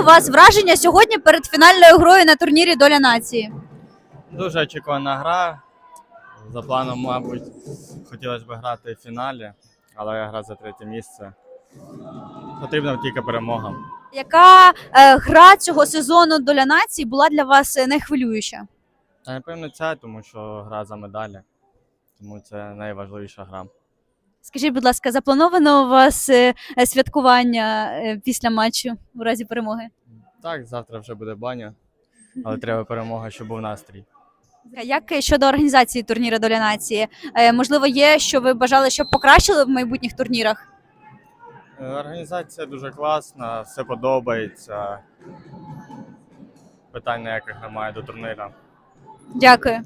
у вас враження сьогодні перед фінальною грою на турнірі Доля нації? Дуже очікувана гра. За планом, мабуть, хотілося б грати в фіналі, але гра за третє місце. Потрібна тільки перемога. Яка е, гра цього сезону Доля нації була для вас е, найхвилююча? Та напевно ця, тому що гра за медалі. Тому це найважливіша гра. Скажіть, будь ласка, заплановано у вас е, е, святкування е, після матчу у разі перемоги? Так, завтра вже буде баня, але треба перемога, щоб був настрій. Як щодо організації турніру Доля нації? Можливо, є, що ви бажали, щоб покращили в майбутніх турнірах? Організація дуже класна, все подобається. Питань ніяких немає до турнира. Дякую.